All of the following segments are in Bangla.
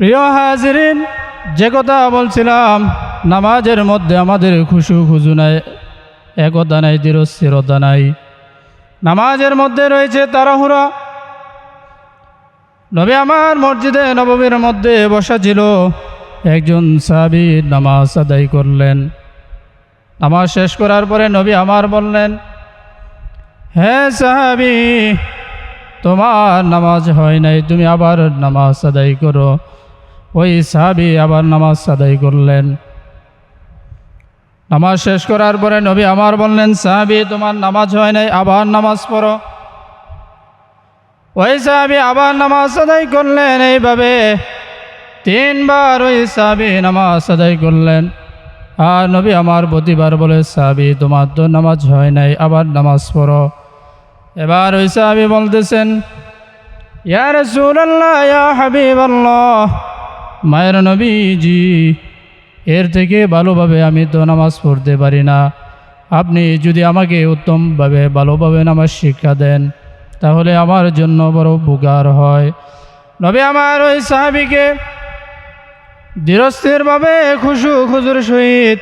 প্রিয় হাজিরিন, যে কথা বলছিলাম, নামাজের মধ্যে আমাদের খুশু খুজু নাই, একতা নাই দৃঢ়স্থিরতা নাই। নামাজের মধ্যে রয়েছে তাড়াহুড়া। নবী আমার মসজিদে নবমীর মধ্যে বসা ছিল, একজন সাহাবি নামাজ আদায় করলেন। নামাজ শেষ করার পরে নবী আমার বললেন হ্যাঁ সাহাবি, তোমার নামাজ হয় নাই, তুমি আবার নামাজ আদায় করো। ওই সাহাবি আবার নামাজ আদায় করলেন। নামাজ শেষ করার পরে নবী আমার বললেন, সাহাবি, তোমার নামাজ হয় নাই, আবার নামাজ পড়ো। ওই সাহাবি আবার নামাজ আদায় করলেন, এইভাবে তিনবার ওই সাহাবি নামাজ আদায় করলেন। আর নবী আমার প্রতিবার বলে, সাহাবি, তোমার তো নামাজ হয় নাই, আবার নামাজ পড়ো। এবার ওই সাহাবি বলতেছেন ইয়ার রাসূলুল্লাহ, ইয়া হাবিবাল্লাহ। মায়ের নবীজি, এর থেকে ভালোভাবে আমি তো নামাজ পড়তে পারি না। আপনি যদি আমাকে উত্তমভাবে ভালোভাবে নামাজ শিক্ষা দেন, তাহলে আমার জন্য বড় উপকার হয়। নবী আমার ওই সাহাবিকে দৃঢ়স্থিরভাবে খুশু খুজুর সহিত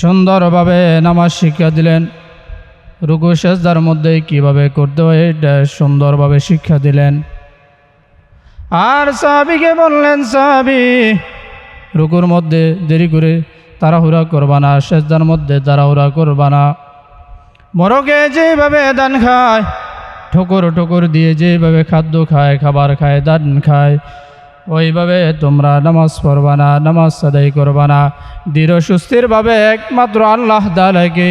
সুন্দরভাবে নামাজ শিক্ষা দিলেন। রুকু সেজদার মধ্যে কীভাবে করতে হয়, এটা সুন্দরভাবে শিক্ষা দিলেন। আর সাহাবিকে বললেন, সাহাবি, রুকুর মধ্যে দেরি করে তাড়াহুড়া করবা না, সেজদার মধ্যে তাড়াহুড়া করবা না। মরকে যেভাবে দান খায়, ঠোকর ঠোকর দিয়ে যেভাবে খাদ্য খায়, খাবার খায়, দান খায়, ওইভাবে তোমরা নামাজ পড়বা না, নামাজ আদায় করবা না। দৃঢ় সুস্থিরভাবে একমাত্র আল্লাহ দালাকে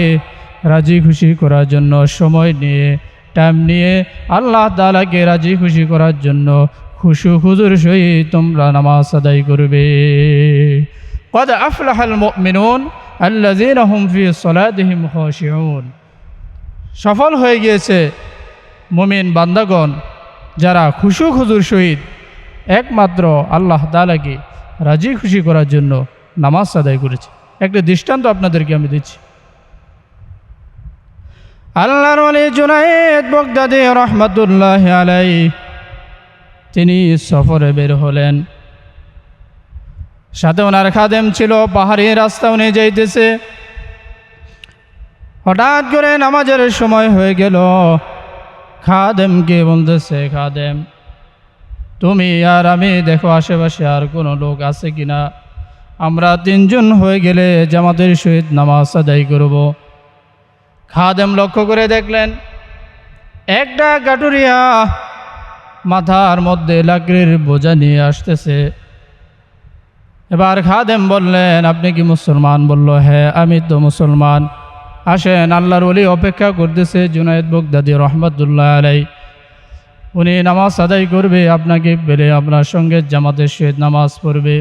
রাজি খুশি করার জন্য সময় নিয়ে টাইম নিয়ে আল্লাহ তালাকে রাজি খুশি করার জন্য খুশু হুজুর সহিত তোমরা নামাজ আদায় করবে। কদ আফলাহাল মিনুন আল্লাহ ফি সলাদিহিম হসিউন সফল হয়ে গিয়েছে মুমিন বান্দাগণ যারা খুশু খুজুর সহিত একমাত্র আল্লাহ তালাকে রাজি খুশি করার জন্য নামাজ আদায় করেছে। একটা দৃষ্টান্ত আপনাদেরকে আমি দিচ্ছি। আল্লাহ আলী বগদাদে রহমতুল্লাহ আলাই তিনি সফরে বের হলেন। সাথে ওনার খাদেম ছিল, পাহাড়ি রাস্তা উনি যাইতেছে। হঠাৎ করে নামাজের সময় হয়ে গেল। খাদেমকে বলতেছে, খাদেম, তুমি আর আমি দেখো আশেপাশে আর কোনো লোক আছে কিনা? আমরা তিনজন হয়ে গেলে জামাতের সহিত নামাজ আদায় করব। খাদেম লক্ষ্য করে দেখলেন, একটা গাটুরিয়া মাথার মধ্যে লাকড়ির বোঝা নিয়ে আসতেছে। এবার খাদেম বললেন, আপনি কি মুসলমান? বলল হ্যাঁ আমি তো মুসলমান। আসেন, আল্লাহর ওলি অপেক্ষা করতেছে জুনায়দ বগদাদি রহমতুল্লাহ আলাই উনি নামাজ আদায় করবে, আপনাকে পেলে আপনার সঙ্গে জামাতের সহিত নামাজ পড়বে।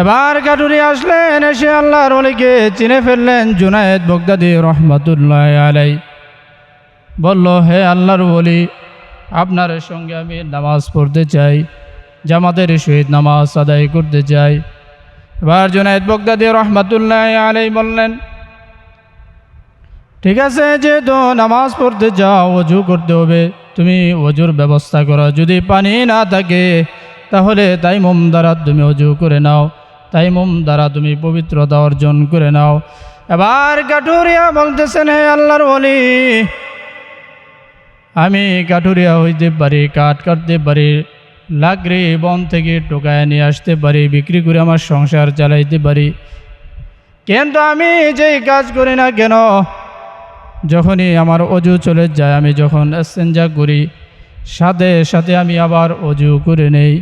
এবার কাটুরি আসলেন, এসে আল্লাহর অলিকে চিনে ফেললেন জুনায়দ বগদাদি রহমতুল্লাহ আলাই বলল, হে আল্লাহর বলি আপনার সঙ্গে আমি নামাজ পড়তে চাই, জামাতের সহিত নামাজ আদায় করতে চাই। এবার জুনায়দ বগদাদি রহমতুল্লাহ আলাই বললেন, ঠিক আছে, যেহেতু নামাজ পড়তে যাও অজু করতে হবে, তুমি অজুর ব্যবস্থা করো। যদি পানি না থাকে, তাহলে তাই মোম দ্বারা তুমি অজু করে নাও তাই মোম দ্বারা তুমি পবিত্রতা অর্জন করে নাও। এবার কাটুরিয়া বলতেছেন, হে আল্লাহর বলি আমি কাঠুরিয়া হইতে পারি, কাঠ কাটতে পারি, লাকড়ি, বন থেকে টোকায় নিয়ে আসতে পারি, বিক্রি করে আমার সংসার চালাইতে পারি। কিন্তু আমি যেই কাজ করি না কেন, যখনই আমার অজু চলে যায়, আমি যখন এসেঞ্জা করি, সাথে সাথে আমি আবার অজু করে নেই।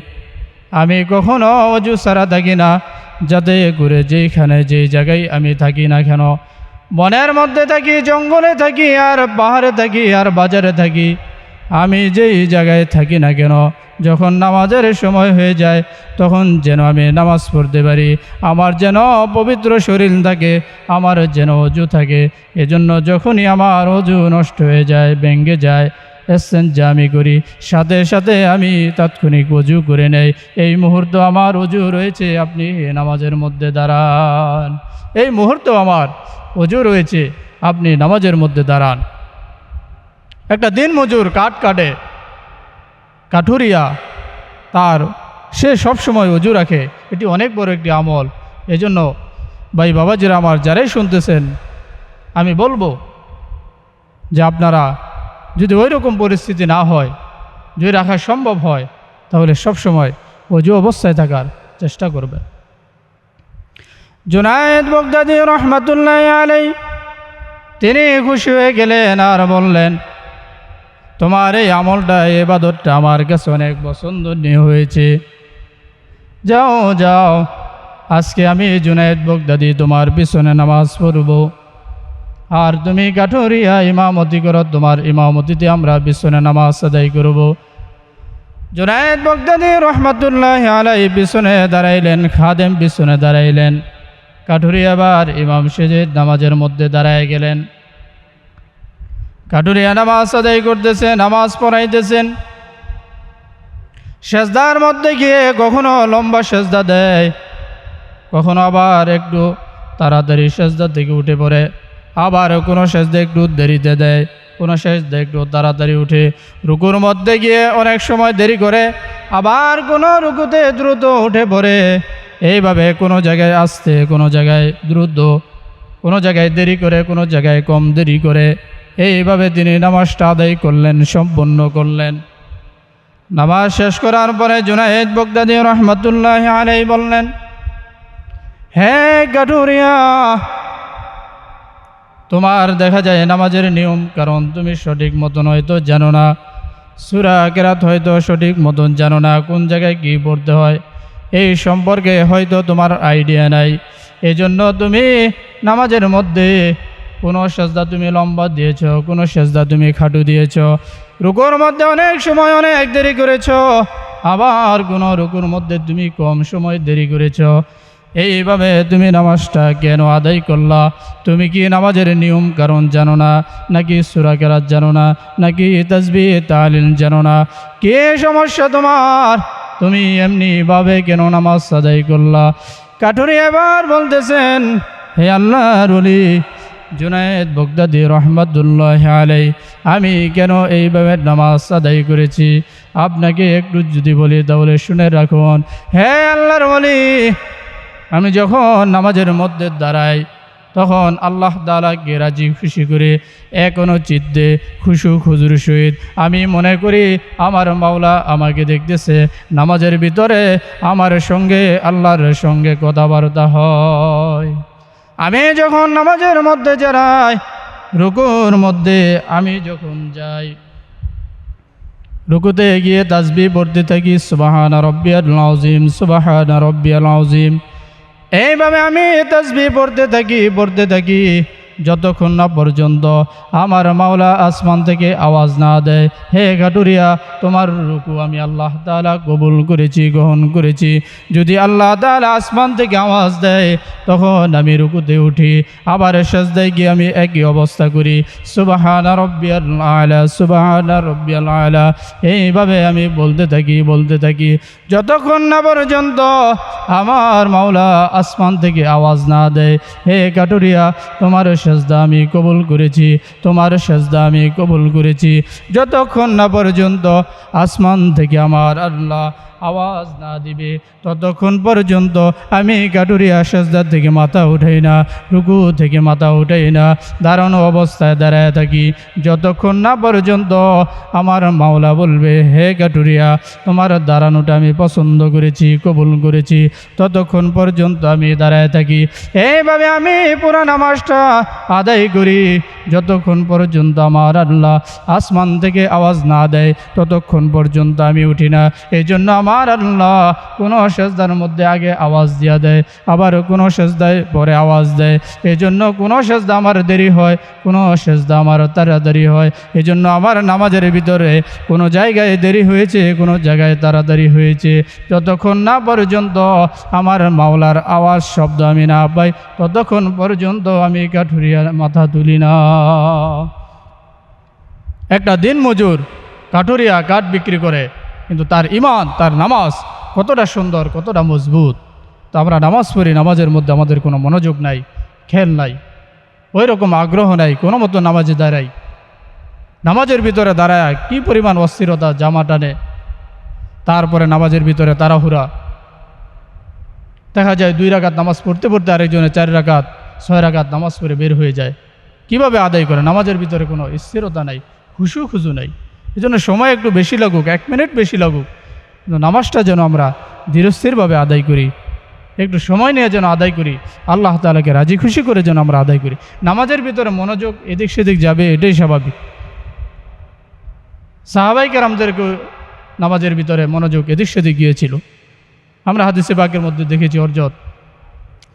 আমি কখনো অজু ছাড়া থাকি না, যাতে করে যেইখানে যেই জায়গায় আমি থাকি না কেন বনের মধ্যে থাকি, জঙ্গলে থাকি, আর পাহাড়ে থাকি, আর বাজারে থাকি। আমি যেই জায়গায় থাকি না কেন, যখন নামাজের সময় হয়ে যায়, তখন যেন আমি নামাজ পড়তে পারি। আমার যেন পবিত্র শরীর থাকে, আমার যেন অজু থাকে। এজন্য যখনই আমার অজু নষ্ট হয়ে যায় ভেঙ্গে যায় এসেন যে আমি করি। সাথে সাথে আমি তাৎক্ষণিক অজু করে নেই। এই মুহূর্ত আমার অজু রয়েছে, আপনি নামাজের মধ্যে দাঁড়ান। এই মুহূর্ত আমার অজু রয়েছে, আপনি নামাজের মধ্যে দাঁড়ান। একটা দিন মজুর কাঠ কাটে। কাঠুরিয়া তার সে সব সময় অজু রাখে। এটি অনেক বড় একটি আমল। এজন্য ভাই বাবাজিরা আমার যারাই শুনতেছেন, আমি বলব যে আপনারা যদি ওই রকম পরিস্থিতি না হয়, যদি রাখা সম্ভব হয়, তাহলে সব সময় অজু অবস্থায় থাকার চেষ্টা করবেন জুনায়েদ বগদাদি রহমাতুল্লাহ আলাই তিনি খুশি হয়ে গেলেন আর বললেন, তোমার এই আমলটা এবাদতটা আমার কাছে অনেক পছন্দনীয় হয়েছে। যাও যাও, আজকে আমি জুনায়েদ বগদাদি তোমার পিছনে নামাজ পড়ব। আর তুমি কাঠুরিয়া ইমামতি করো, তোমার ইমামতিতে আমরা পিছনে নামাজ আদায় করব। জুনায়েদ বগদাদি রহমাতুল্লাহ আলাই পিছনে দাঁড়াইলেন, খাদেম পিছনে দাঁড়াইলেন। কাঠুরি আবার ইমাম সেজেদ নামাজের মধ্যে দাঁড়ায় গেলেন। কাঠুরিয়া নামাজ আদায় করতেছেন নামাজ পড়াইতেছেন। সেজদার মধ্যে গিয়ে কখনো লম্বা সেজদা দেয়, কখনো আবার একটু তাড়াতাড়ি সেজদা থেকে উঠে পড়ে। আবার কোনো সেজদা একটু দেরিতে দেয়, কোনো সেজদা একটু তাড়াতাড়ি উঠে। রুকুর মধ্যে গিয়ে অনেক সময় দেরি করে, আবার কোনো রুকুতে দ্রুত উঠে পড়ে। এইভাবে কোনো জায়গায় আসতে, কোনো জায়গায় দ্রুত, কোনো জায়গায় দেরি করে, কোনো জায়গায় কম দেরি করে। এইভাবে তিনি নামাজটা আদায় করলেন, সম্পন্ন করলেন। নামাজ শেষ করার পরে জুনায়েদ বগদাদি রহমতুল্লাহ আলাই বললেন, হে গাটুরিয়া তোমার দেখা যায় নামাজের নিয়ম, কারণ তুমি সঠিক মতন হয়তো জানো না। সুরা কেরাত হয়তো সঠিক মতন জানো না, কোন জায়গায় কী পড়তে হয়, এই সম্পর্কে হয়তো তোমার আইডিয়া নাই। এজন্য তুমি নামাজের মধ্যে কোনো সেজদা তুমি লম্বা দিয়েছ, কোনো সেজদা তুমি খাটু দিয়েছ, রুকুর মধ্যে অনেক সময় অনেক দেরি করেছ, আবার কোনো রুকুর মধ্যে তুমি কম সময় দেরি করেছ। এইভাবে তুমি নামাজটা কেন আদায় করলা? তুমি কি নামাজের নিয়ম কারণ জানো না? নাকি সুরা কেরাত জানো না? নাকি তসবি তালিন জানো না? কে সমস্যা তোমার? তুমি এমনিভাবে কেন নামাজ আদায় করলা? কাঠুরি এবার বলতেছেন, হে আল্লাহর অলি জুনায়েদ বগদাদি রহমতুল্লাহ আলাই আমি কেন এইভাবে নামাজ আদায় করেছি? আপনাকে একটু যদি বলি তাহলে শুনে রাখুন। হে আল্লাহর বলি আমি যখন নামাজের মধ্যে দাঁড়াই, তখন আল্লাহ তালাকে রাজি খুশি করে এখনও চিত্তে খুশু খুজুর সহিত আমি মনে করি আমার মাওলা আমাকে দেখতেছে নামাজের ভিতরে আমার সঙ্গে আল্লাহর সঙ্গে কথাবার্তা হয়। আমি যখন নামাজের মধ্যে যাই, রুকুর মধ্যে আমি যখন যাই, রুকুতে গিয়ে তাজবি পড়তে থাকি, সুবাহানা রব্বিয়াল নাজিম সুবাহানা রব্বিয়াল নাজিম এইভাবে আমি তসবি পড়তে থাকি পড়তে থাকি। যতক্ষণ না পর্যন্ত আমার মাওলা আসমান থেকে আওয়াজ না দেয়, হে ঘাটুরিয়া, তোমার রুকু আমি আল্লাহ তালা কবুল করেছি, গ্রহণ করেছি। যদি আল্লাহ তালা আসমান থেকে আওয়াজ দেয়, তখন আমি রুকুতে উঠি, আবার দেয় গিয়ে আমি একই অবস্থা করি। সুবাহানা রব্বিয়াল আলা, সুবাহানা রব্বিয়াল আলা। এইভাবে আমি বলতে থাকি বলতে থাকি। যতক্ষণ না পর্যন্ত আমার মাওলা আসমান থেকে আওয়াজ না দেয়, হে কাটুরিয়া তোমার সেজদা আমি কবুল করেছি, তোমার সেজদা আমি কবুল করেছি। যতক্ষণ না পর্যন্ত আসমান থেকে আমার আল্লাহ আওয়াজ না দিবে। ততক্ষণ পর্যন্ত আমি কাটুরিয়া সেজদার থেকে মাথা উঠাই না, রুকু থেকে মাথা উঠাই না দাঁড়ানো অবস্থায় দাঁড়ায় থাকি। যতক্ষণ না পর্যন্ত আমার মাওলা বলবে, হে কাটুরিয়া তোমার দাঁড়ানোটা আমি পছন্দ করেছি, কবুল করেছি। ততক্ষণ পর্যন্ত আমি দাঁড়ায় থাকি। এইভাবে আমি পুরা নামাজটা আদায় করি। যতক্ষণ পর্যন্ত আমার আল্লাহ আসমান থেকে আওয়াজ না দেয়, ততক্ষণ পর্যন্ত আমি উঠি না। এই জন্য আমার আল্লাহ কোনো সেজদার মধ্যে আগে আওয়াজ দিয়া দেয়, আবার কোনো সেজদায় পরে আওয়াজ দেয়। এই জন্য কোনো সেজদা আমার দেরি হয়, কোনো সেজদা আমার তাড়াতাড়ি হয়। এই জন্য আমার নামাজের ভিতরে কোনো জায়গায় দেরি হয়েছে, কোনো জায়গায় তাড়াতাড়ি হয়েছে। যতক্ষণ না পর্যন্ত আমার মাওলার আওয়াজ শব্দ আমি না পাই, ততক্ষণ পর্যন্ত আমি কাঠুরিয়ার মাথা তুলি না। একটা দিন মজুর কাঠুরিয়া কাঠ বিক্রি করে। কিন্তু তার ইমান তার নামাজ কতটা সুন্দর, কতটা মজবুত। তো আমরা নামাজ পড়ি, নামাজের মধ্যে আমাদের কোনো মনোযোগ নাই, খেল নাই ওই রকম আগ্রহ নাই, কোনো মতো নামাজে দাঁড়াই। নামাজের ভিতরে দাঁড়ায় কি পরিমাণ অস্থিরতা, জামা টানে। তারপরে নামাজের ভিতরে তাড়াহুড়া। দেখা যায় দুই রাকাত নামাজ পড়তে পড়তে আরেকজনের চার রাকাত, ছয় রাকাত নামাজ পড়ে বের হয়ে যায়। কীভাবে আদায় করে? নামাজের ভিতরে কোনো স্থিরতা নাই, খুশু খুশু নাই। এই জন্য সময় একটু বেশি লাগুক, এক মিনিট বেশি লাগুক। নামাজটা যেন আমরা ধীরস্থিরভাবে আদায় করি, একটু সময় নিয়ে যেন আদায় করি, আল্লাহ তালাকে রাজি খুশি করে যেন আমরা আদায় করি। নামাজের ভিতরে মনোযোগ এদিক সেদিক যাবে, এটাই স্বাভাবিক। সাহাবাইকে আমাদেরকে নামাজের ভিতরে মনোযোগ এদিক সেদিক গিয়েছিল। আমরা হাদিসে বাকের মধ্যে দেখেছি অর্জত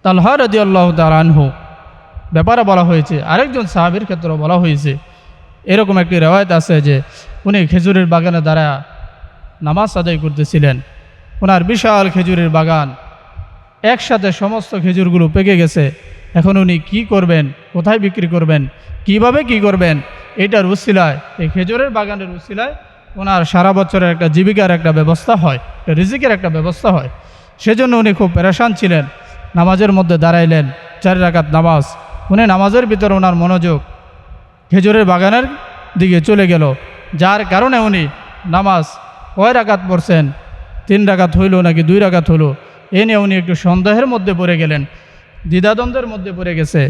তালহা রদি আল্লাহ তালানহু ব্যাপারে বলা হয়েছে, আরেকজন সাহাবির ক্ষেত্রেও বলা হয়েছে, এরকম একটি রেওয়ায়ত আছে যে উনি খেজুরের বাগানে দ্বারা নামাজ আদায় করতেছিলেন। ওনার বিশাল খেজুরের বাগান। একসাথে সমস্ত খেজুরগুলো পেকে গেছে। এখন উনি কি করবেন? কোথায় বিক্রি করবেন? কীভাবে কি করবেন? এটার উসিলায়, এই খেজুরের বাগানের উসিলায় ওনার সারা বছরের একটা জীবিকার একটা ব্যবস্থা হয়, একটা রিজিকের একটা ব্যবস্থা হয়। সেজন্য উনি খুব পেরেশান ছিলেন। নামাজের মধ্যে দাঁড়াইলেন, চার রাকাত নামাজ। উনি নামাজের ভিতরে ওনার মনোযোগ খেজুরের বাগানের দিকে চলে গেল। যার কারণে উনি নামাজ কয় রাকাত পড়ছেন? তিন রাকাত হইল নাকি দুই রাকাত হলো এ নিয়ে উনি একটু সন্দেহের মধ্যে পড়ে গেলেন। দ্বিধাদ্বন্দ্বের মধ্যে পড়ে গেছে।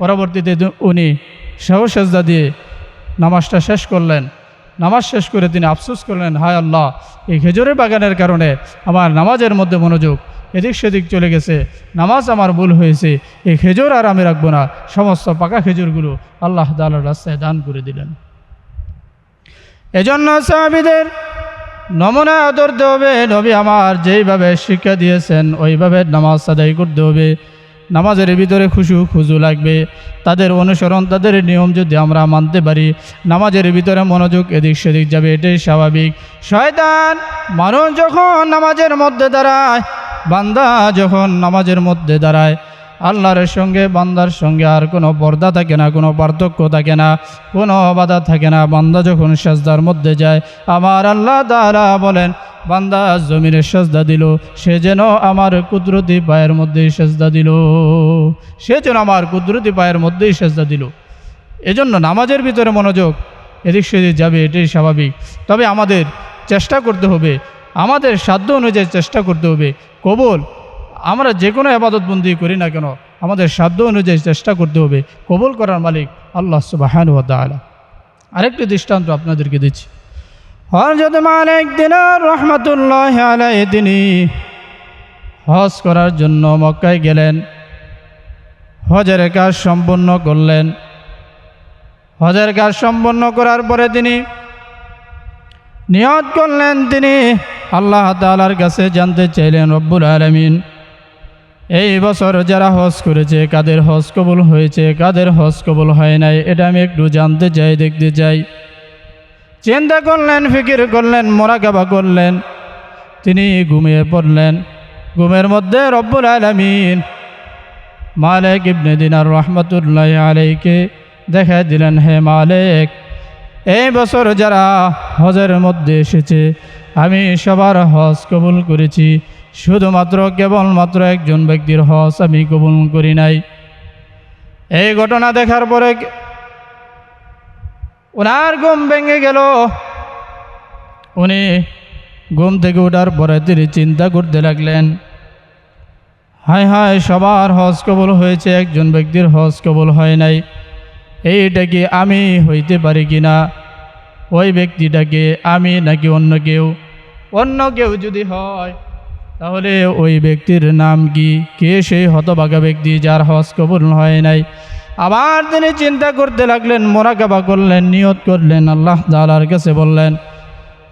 পরবর্তীতে উনি সেজদা দিয়ে নামাজটা শেষ করলেন। নামাজ শেষ করে তিনি আফসোস করলেন, হায় আল্লাহ, এই খেজুরের বাগানের কারণে আমার নামাজের মধ্যে মনোযোগ এদিক সেদিক চলে গেছে। নামাজ আমার ভুল হয়েছে, এই খেজুর আর আমি রাখব না। সমস্ত পাকা খেজুরগুলো আল্লাহ তালার রাস্তায় দান করে দিলেন। এজন্য সাহাবিদের নমুনা আদরতে হবে নবী আমার যেইভাবে শিক্ষা দিয়েছেন, ওইভাবে নামাজ আদায় করতে হবে। নামাজের ভিতরে খুশু, খুজু লাগবে। তাদের অনুসরণ, তাদের নিয়ম যদি আমরা মানতে পারি, নামাজের ভিতরে মনোযোগ এদিক সেদিক যাবে, এটাই স্বাভাবিক। শয়তান মানুষ যখন নামাজের মধ্যে দাঁড়ায়, বান্দা যখন নামাজের মধ্যে দাঁড়ায় আল্লাহর সঙ্গে, বান্দার সঙ্গে আর কোনো পর্দা থাকে না, কোনো পার্থক্য থাকে না, কোনো বাধা থাকে না। বান্দা যখন সাজদার মধ্যে যায়, আমার আল্লাহ তাআলা বলেন, বান্দা জমিনের সাজদা দিল, সে যেন আমার কুদরতি পায়ের মধ্যেই সাজদা দিল। সে যেন আমার কুদরতি পায়ের মধ্যেই সাজদা দিল। এজন্য নামাজের ভিতরে মনোযোগ, এদিক সেদিক যাবে, এটাই স্বাভাবিক। তবে আমাদের চেষ্টা করতে হবে, আমাদের সাধ্য অনুযায়ী চেষ্টা করতে হবে। কবুল আমরা যে কোনো আবাদতবন্দি করি না কেন, আমাদের সাধ্য অনুযায়ী চেষ্টা করতে হবে, কবুল করার মালিক আল্লাহ সুবাহান তালা আরেকটি দৃষ্টান্ত আপনাদেরকে দিচ্ছি। হজরত মালিক দিনার রহমতুল্লাহ তিনি হজ করার জন্য মক্কায় গেলেন, হজের কাজ সম্পন্ন করলেন। হজের কাজ সম্পন্ন করার পরে তিনি নিয়ত করলেন, তিনি আল্লাহ তালার কাছে জানতে চাইলেন, রব্বুল আলমিন এই বছর যারা হজ করেছে, কাদের হজ কবুল হয়েছে, কাদের হজ কবুল হয় নাই, এটা আমি একটু জানতে চাই, দেখতে চাই। চিন্তা করলেন, ফিকির করলেন, মোরাকাবা করলেন, তিনি ঘুমিয়ে পড়লেন। ঘুমের মধ্যে রব্বুল আলমিন মালিক ইবনে দিনার রহমতুল্লাহ আলাইকে দেখা দিলেন, হে মালিক, এই বছর যারা হজের মধ্যে এসেছে, আমি সবার হজ কবুল করেছি। শুধুমাত্র কেবলমাত্র একজন ব্যক্তির হজ আমি কবুল করি নাই। এই ঘটনা দেখার পরে ওনার ঘুম ভেঙে গেল। উনি ঘুম থেকে ওঠার পরে তিনি চিন্তা করতে লাগলেন, হায় হায়, সবার হজ কবল হয়েছে, একজন ব্যক্তির হজ কবল হয় নাই। এইটা কি আমি হইতে পারি কি না? ওই ব্যক্তিটাকে আমি নাকি অন্য কেউ? অন্য কেউ যদি হয় তাহলে ওই ব্যক্তির নাম কি? কে সেই হতভাগা ব্যক্তি যার হজ কবুল হয় নাই? আবার তিনি চিন্তা করতে লাগলেন, মোরাকাবা করলেন, নিয়ত করলেন, আল্লাহ তালার কাছে বললেন,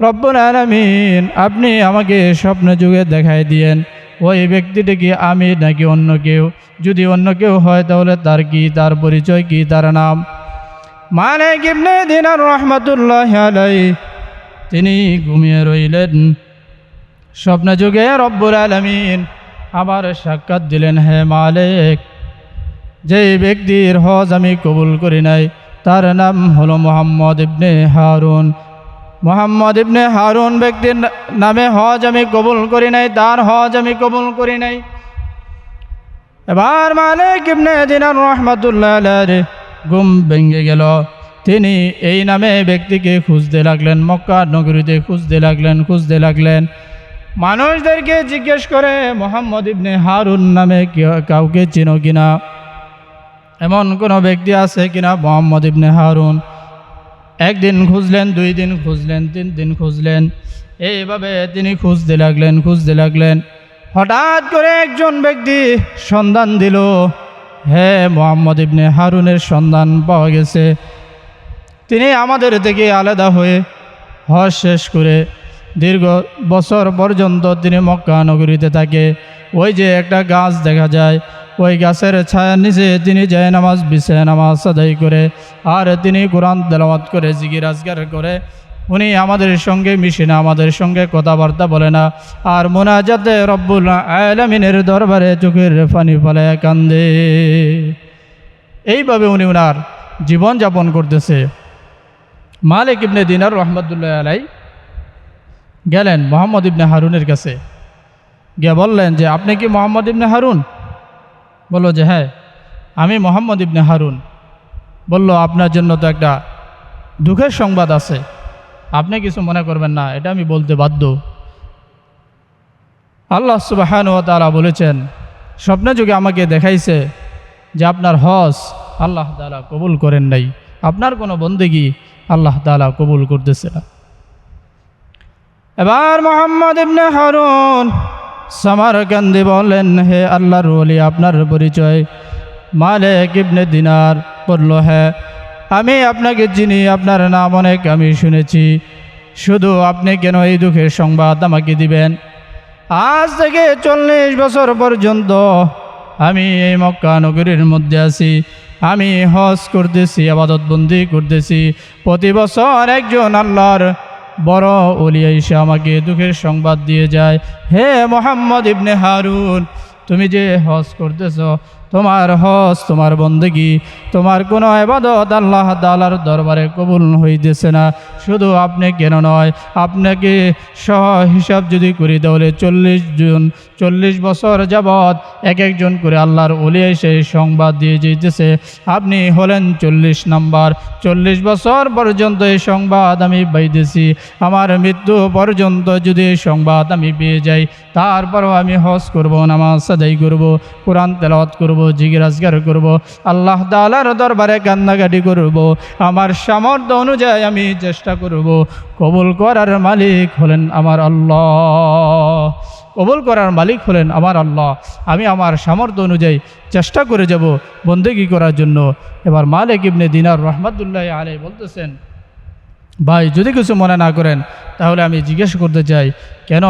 রব্বুল আলমিন, আপনি আমাকে স্বপ্ন যুগে দেখাই দিয়েন। ওই ব্যক্তিটা কি আমি নাকি অন্য কেউ? যদি অন্য কেউ হয় তাহলে তার কি, তার পরিচয় কি, তার নাম? মানে ইবনে দিনার রহমতুল্লাহ তিনি ঘুমিয়ে রইলেন। স্বপ্ন যুগে রব্বুল আলমিন আবার সাক্ষাৎ দিলেন, হে মালিক, যেই ব্যক্তির হজ আমি কবুল করি নাই, তার নাম হলো মোহাম্মদ ইবনে হারুন। মোহাম্মদ ইবনে হারুন ব্যক্তির নামে হজ আমি কবুল করি নাই, তার হজ আমি কবুল করি নাই। এবার মালিক ইবনে দিনার রহমাতুল্লাহ ঘুম ভেঙে গেল। তিনি এই নামে ব্যক্তিকে খুঁজতে লাগলেন মক্কা নগরীতে খুঁজতে লাগলেন খুঁজতে লাগলেন। মানুষদেরকে জিজ্ঞেস করে, মোহাম্মদ ইবনে হারুন নামে কেউ- কাউকে চিনো কিনা এমন কোনো ব্যক্তি আছে কিনা মোহাম্মদ ইবনে হারুন? একদিন খুঁজলেন, দুই দিন খুঁজলেন, তিন দিন খুঁজলেন। এইভাবে তিনি খুঁজতে লাগলেন খুঁজতে লাগলেন। হঠাৎ করে একজন ব্যক্তি সন্ধান দিল, হে মোহাম্মদ ইবনে হারুনের সন্ধান পাওয়া গেছে। তিনি আমাদের থেকে আলাদা হয়ে হজ শেষ করে দীর্ঘ বছর পর্যন্ত তিনি মক্কা নগরীতে থাকে। ওই যে একটা গাছ দেখা যায়, ওই গাছের ছায়ার নিচে তিনি যায় নামাজ বিছে নামাজ আদায় করে আর তিনি কোরআন তেলাওয়াত করে জিগির আজগার করে। উনি আমাদের সঙ্গে মিশে না, আমাদের সঙ্গে কথাবার্তা বলে না। আর মোনাজাতে রব্বুল আলমিনের দরবারে চোখের পানি ফলে কান্দে। এইভাবে উনি ওনার জীবনযাপন করতেছে। মালিক ইবনে দিনার রহমতুল্লাহ আলাই গেলেন মোহাম্মদ ইবনে হারুনের কাছে। গিয়ে বললেন যে, আপনি কি মোহাম্মদ ইবনে হারুন? বলল যে হ্যাঁ আমি মোহাম্মদ ইবনে হারুন। বলল, আপনার জন্য তো একটা দুঃখের সংবাদ আছে। আপনি কিছু মনে করবেন না, এটা আমি বলতে বাধ্য। আল্লাহ সুবাহান ও তারা বলেছেন, স্বপ্নে যুগে আমাকে দেখাইছে যে আপনার হজ আল্লাহ তালা কবুল করেন নাই। আপনার কোনো বন্দেগি আল্লাহ তালা কবুল করতেছে না। এবার মোহাম্মদ ইবনে হারুন সামারকান্দি বললেন হে আল্লাহর ওলি, আপনার পরিচয়। মালিক ইবনে দিনার বলল হ্যাঁ আমি আপনাকে চিনি, আপনার নাম অনেক আমি শুনেছি। শুধু আপনি কেন এই দুঃখের সংবাদ আমাকে দিবেন? আজ থেকে চল্লিশ বছর পর্যন্ত আমি এই মক্কা নগরীর মধ্যে আছি। আমি হজ করতেছি, আবাদতবন্দি করতেছি। প্রতি বছর একজন আল্লাহর বড় অলিয়া এসে আমাকে দুঃখের সংবাদ দিয়ে যায়, হে মোহাম্মদ ইবনে হারুন, তুমি যে হজ করতেছ তোমার হস, তোমার বন্দেগি, তোমার কোনো এবাদত আল্লাহ তালার দরবারে কবুল হইতেছে না। শুধু আপনি কেন নয়, আপনাকে সহ হিসাব যদি করি তাহলে চল্লিশ জন, চল্লিশ বছর যাবৎ এক একজন করে আল্লাহর ওলি এসে সংবাদ দিয়ে যেতেছে আপনি হলেন চল্লিশ নাম্বার, চল্লিশ বছর পর্যন্ত এই সংবাদ আমি পাইতেছি। আমার মৃত্যু পর্যন্ত যদি এই সংবাদ আমি পেয়ে যাই, তারপরও আমি হজ করব, নামাজ আদায় করব, কোরআন তেলাওয়াত করব জিজ্ঞাসগার করব, আল্লাহ তালার দরবারে কান্নাকাটি করব, আমার সামর্থ্য অনুযায়ী আমি চেষ্টা করব। কবুল করার মালিক হলেন আমার আল্লাহ। কবুল করার মালিক হলেন আমার আল্লাহ। আমি আমার সামর্থ্য অনুযায়ী চেষ্টা করে যাব বন্দেগি করার জন্য। এবার মালিক ইবনে দিনার রহমতুল্লাহ আলে বলতেছেন, ভাই, যদি কিছু মনে না করেন, তাহলে আমি জিজ্ঞেস করতে চাই, কেন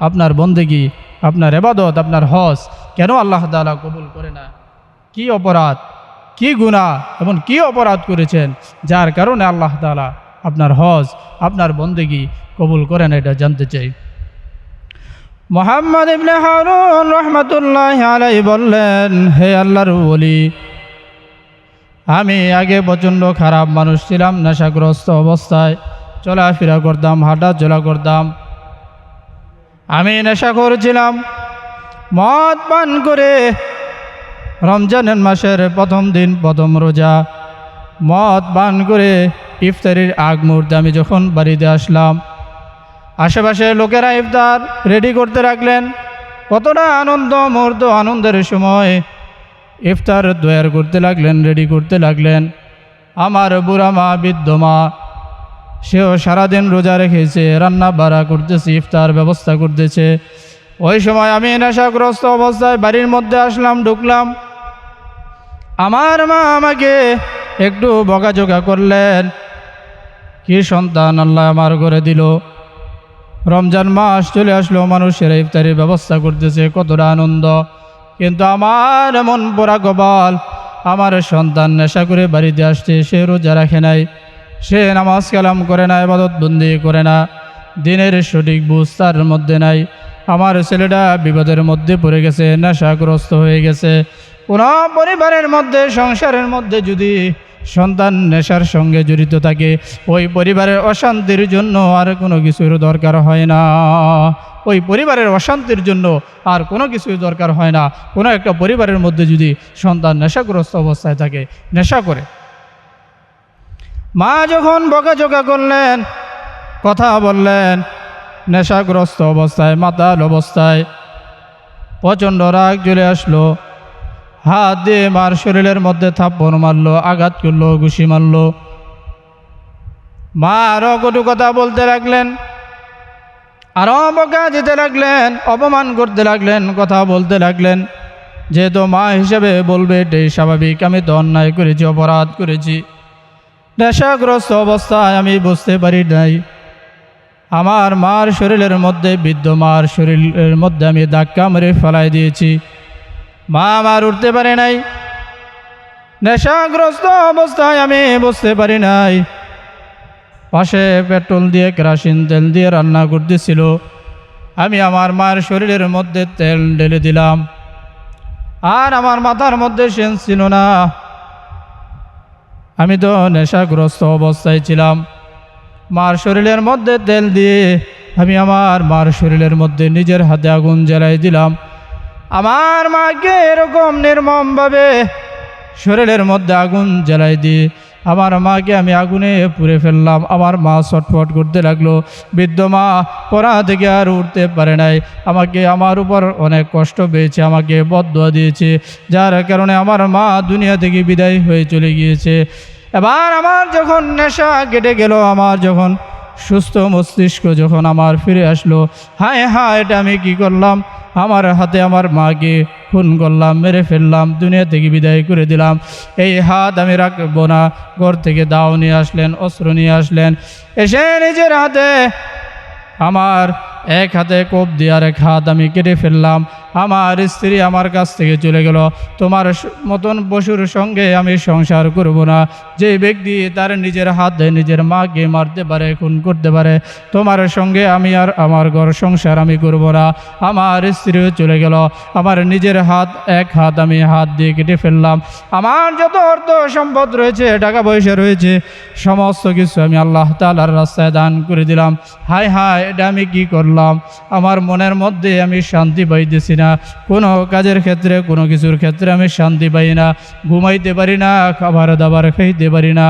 আপনার বন্দেগি, আপনার এবাদত, আপনার হজ কেন আল্লাহ তালা কবুল করে না? কি অপরাধ? কি গুণা এবং কি অপরাধ করেছেন? যার কারণে আল্লাহ তালা আপনার হজ, আপনার বন্দেগি কবুল করেন, এটা জানতে চাই। মোহাম্মদ ইবনে হারুন রহমতুল্লাহ আলাই বললেন, হে আল্লাহর বলি আমি আগে প্রচণ্ড খারাপ মানুষ ছিলাম, নেশাগ্রস্ত অবস্থায় চলাফেরা করতাম হাঁটা চলা করতাম। আমি নেশা করেছিলাম মদ পান করে রমজানের মাসের প্রথম দিন, প্রথম রোজা। মদ পান করে ইফতারির আগ মুহূর্তে আমি যখন বাড়িতে আসলাম, আশেপাশে লোকেরা ইফতার রেডি করতে রাখলেন কতটা আনন্দ, মুহূর্ত, আনন্দের সময় ইফতার তৈয়ার করতে লাগলেন রেডি করতে লাগলেন। আমার বুড়া মা, বৃদ্ধ মা, সেও সারাদিন রোজা রেখেছে, রান্না বাড়া করতেছে, ইফতার ব্যবস্থা করতেছে। ওই সময় আমি নেশাগ্রস্ত অবস্থায় বাড়ির মধ্যে আসলাম, ঢুকলাম। আমার মা আমাকে একটু বকাঝোকা করলেন। কি সন্তান আল্লাহ আমার ঘরে দিল। রমজান মাস চলে আসলো, মানুষের ইফতারির ব্যবস্থা করতেছে, কতটা আনন্দ। কিন্তু আমার এমন পোড়া গোপাল আমার সন্তান নেশা করে বাড়িতে আসছে, সে রোজা রাখে নাই, সে নামাজ কালাম করে না এবাদত বন্দি করে না, দিনের সঠিক বুঝ তার মধ্যে নাই। আমার ছেলেটা বিপদের মধ্যে পড়ে গেছে, নেশাগ্রস্ত হয়ে গেছে। কোনো পরিবারের মধ্যে, সংসারের মধ্যে যদি সন্তান নেশার সঙ্গে জড়িত থাকে, ওই পরিবারের অশান্তির জন্য আর কোনো কিছুর দরকার হয় না। ওই পরিবারের অশান্তির জন্য আর কোনো কিছুই দরকার হয় না। কোনো একটা পরিবারের মধ্যে যদি সন্তান নেশাগ্রস্ত অবস্থায় থাকে, নেশা করে। মা যখন বকাঝোকা করলেন, কথা বললেন নেশাগ্রস্ত অবস্থায়, মাতাল অবস্থায়। প্রচণ্ড রাগ চলে আসলো। হাত দিয়ে মার শরীরের মধ্যে থাপ্পড় মারলো, আঘাত করল, ঘুষি মারলো। মা আরও কটু কথা বলতে লাগলেন আরও বকা দিতে লাগলেন, অপমান করতে লাগলেন, কথা বলতে লাগলেন। যেহেতু মা হিসেবে বলবে, এটাই স্বাভাবিক, আমি তো অন্যায় করেছি, অপরাধ করেছি। নেশাগ্রস্ত অবস্থায় আমি বুঝতে পারি নাই। আমার মার শরীরের মধ্যে, বৃদ্ধ মার শরীরের মধ্যে আমি ধাক্কা মেরে ফেলাই দিয়েছি। মা আমার উঠতে পারে নাই। নেশাগ্রস্ত অবস্থায় আমি বুঝতে পারি নাই। পাশে পেট্রোল দিয়ে, কেরাসিন, তেল দিয়ে রান্না করতেছিল। আমি আমার মায়ের শরীরের মধ্যে তেল ঢেলে দিলাম। আর আমার মাথার মধ্যে সেন্স ছিল না। আমি তো নেশাগ্রস্ত অবস্থায় ছিলাম। মার শরীরের মধ্যে তেল দিয়ে আমি আমার মার শরীরের মধ্যে নিজের হাতে আগুন জ্বালাই দিলাম। আমার মাকে এরকম নির্মমভাবে শরীরের মধ্যে আগুন জ্বালাই দিয়ে আমার মাকে আমি আগুনে পুড়ে ফেললাম। আমার মা ছটফট করতে লাগল। বৃদ্ধ মা পড়া থেকে আর উঠতে পারে নাই। আমাকে আমার উপর অনেক কষ্ট পেয়েছে, আমাকে বদয়া দিয়েছে। যার কারণে আমার মা দুনিয়া থেকে বিদায় হয়ে চলে গিয়েছে। এবার আমার যখন নেশা কেটে গেল, আমার যখন সুস্থ মস্তিষ্ক যখন আমার ফিরে আসলো, হায় হ্যাঁ এটা আমি কি করলাম? আমার হাতে আমার মাকে খুন করলাম, মেরে ফেললাম, দুনিয়া থেকে বিদায় করে দিলাম। এই হাত আমি রাখব না। ঘর থেকে দাও নিয়ে আসলেন, অস্ত্র নিয়ে আসলেন। এসে নিজের হাতে আমার এক হাতে কোপ দিয়ে আর এক হাত আমি কেটে ফেললাম। আমার স্ত্রী আমার কাছ থেকে চলে গেল। তোমার মতন পশুর সঙ্গে আমি সংসার করব না। যে ব্যক্তি তার নিজের হাতে নিজের মাকে মারতে পারে, খুন করতে পারে, তোমার সঙ্গে আমি আর আমার ঘর সংসার আমি করব না। আমার স্ত্রীও চলে গেল। আমার নিজের হাত, এক হাত আমি হাত দিয়ে কেটে ফেললাম। আমার যত অর্থ সম্পদ রয়েছে, টাকা পয়সা রয়েছে, সমস্ত কিছু আমি আল্লাহ তালার রাস্তায় দান করে দিলাম। হায় হায়, এটা আমি কি করলাম? আমার মনের মধ্যে আমি শান্তি পাইতেছি কোনো কাজের ক্ষেত্রে, কোনো কিছুর ক্ষেত্রে আমি শান্তি পাই না ঘুমাইতে পারি না খাবার দাবার খাইতে পারি না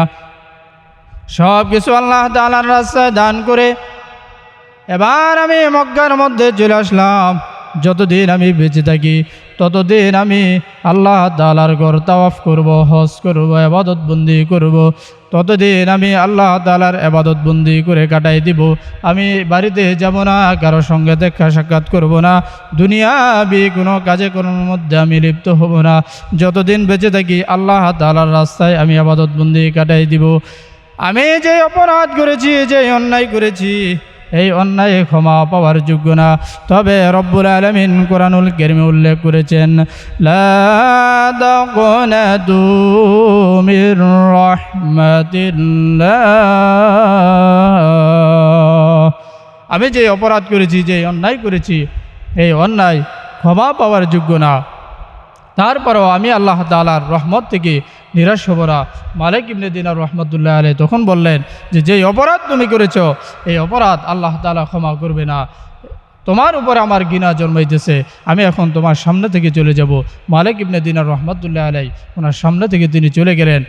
সব কিছু আল্লাহ তালার রাস্তায় দান করে এবার আমি মক্কার মধ্যে চলে আসলাম। যতদিন আমি বেঁচে থাকি, ততদিন আমি আল্লাহ তালার ঘর তাওয়াফ করব, হজ করব, আবাদত বন্দি করব। ততদিন আমি আল্লাহ তালার আবাদত বন্দি করে কাটাই দিব। আমি বাড়িতে যাব না, কারও সঙ্গে দেখা সাক্ষাৎ করব না। দুনিয়া বি কোনো কাজে কোনো মধ্যে আমি লিপ্ত হব না। যতদিন বেঁচে থাকি, আল্লাহ তালার রাস্তায় আমি আবাদত বন্দি কাটাই দিব। আমি যে অপরাধ করেছি, যে অন্যায় করেছি এই অন্যায় ক্ষমা পাওয়ার যোগ্য না। তবে রব্বুল আলমিন কোরআনুল কেরিমে উল্লেখ করেছেন আমি যে অপরাধ করেছি, যে অন্যায় করেছি, এই অন্যায় ক্ষমা পাওয়ার যোগ্য না। তারপরও আমি আল্লাহ তালার রহমত থেকে নিরাশ হব না। মালিক ইবনে দিনার রহমতুল্লাহ আলী তখন বললেন যে যেই অপরাধ তুমি করেছ, এই অপরাধ আল্লাহ তালা ক্ষমা করবে না। তোমার উপর আমার গিনা জন্মাইতেছে। আমি এখন তোমার সামনে থেকে চলে যাব। মালিক ইবনে দিনার রহমতুল্লাহ আলাই ওনার সামনে থেকে তিনি চলে গেলেন।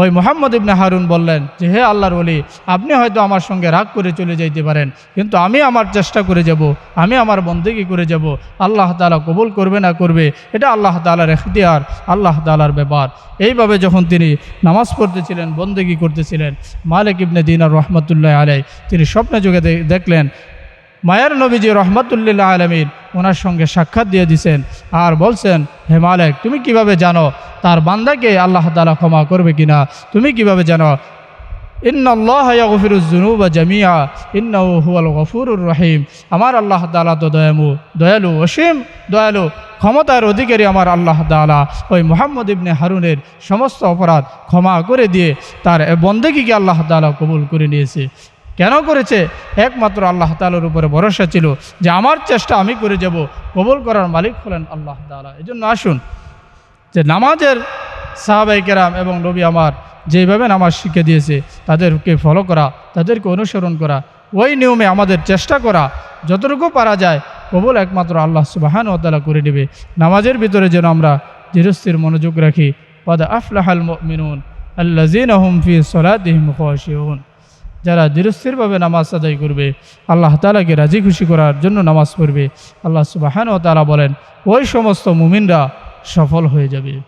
ওই মোহাম্মদ ইবনে হারুন বললেন যে, হে আল্লাহর ওলি, আপনি হয়তো আমার সঙ্গে রাগ করে চলে যাইতে পারেন, কিন্তু আমি আমার চেষ্টা করে যাব, আমি আমার বন্দেগি করে যাব। আল্লাহ তালা কবুল করবে না করবে, এটা আল্লাহ তালার এখতিয়ার আল্লাহ তালার ব্যাপার। এইভাবে যখন তিনি নামাজ পড়তেছিলেন, বন্দেগি করতেছিলেন, মালিক ইবনে দিনার রহমতুল্লাহ আলাই তিনি স্বপ্নে যুগে দেখলেন মায়ের নবীজি রহমতুল্লাহ আলমিন ওনার সঙ্গে সাক্ষাৎ দিয়ে দিছেন আর বলছেন, হে মালেক, তুমি কীভাবে জানো তার বান্দাকে আল্লাহ তালা ক্ষমা করবে কিনা? তুমি কীভাবে জানো? ইন্নআল্লাহফিরুজুনুবা জামিয়া ইন্নাউ হুয়াল রহিম। আমার আল্লাহ তালা তো দয়ামু, দয়ালু, অসীম দয়ালু, ক্ষমতার অধিকারী আমার আল্লাহ তালা ওই মোহাম্মদ ইবনে হারুনের সমস্ত অপরাধ ক্ষমা করে দিয়ে তার বন্দেগীকে আল্লাহ তালা কবুল করে নিয়েছে। কেন করেছে? একমাত্র আল্লাহ তালার উপরে ভরসা ছিল যে আমার চেষ্টা আমি করে যাব, কবুল করার মালিক হলেন আল্লাহ তালা এই জন্য আসুন, যে নামাজের সাহাবাই কেরাম এবং নবী আমার যেভাবে নামাজ শিখে দিয়েছে, তাদেরকে ফলো করা, তাদেরকে অনুসরণ করা, ওই নিয়মে আমাদের চেষ্টা করা, যতটুকু পারা যায়, কবুল একমাত্র আল্লাহ সুবাহান ও তালা করে নেবে। নামাজের ভিতরে যেন আমরা ধীরস্থির মনোযোগ রাখি। পদ আফলাহাল মিনুন আল্লাজিন আহম ফি সলাদিহিম খাশিউন যারা দৃঢ়স্থিরভাবে নামাজ আদায় করবে, আল্লাহ তালাকে রাজি খুশি করার জন্য নামাজ পড়বে। আল্লাহ সুবাহান ও তারা বলেন, ওই সমস্ত মুমিনরা সফল হয়ে যাবে।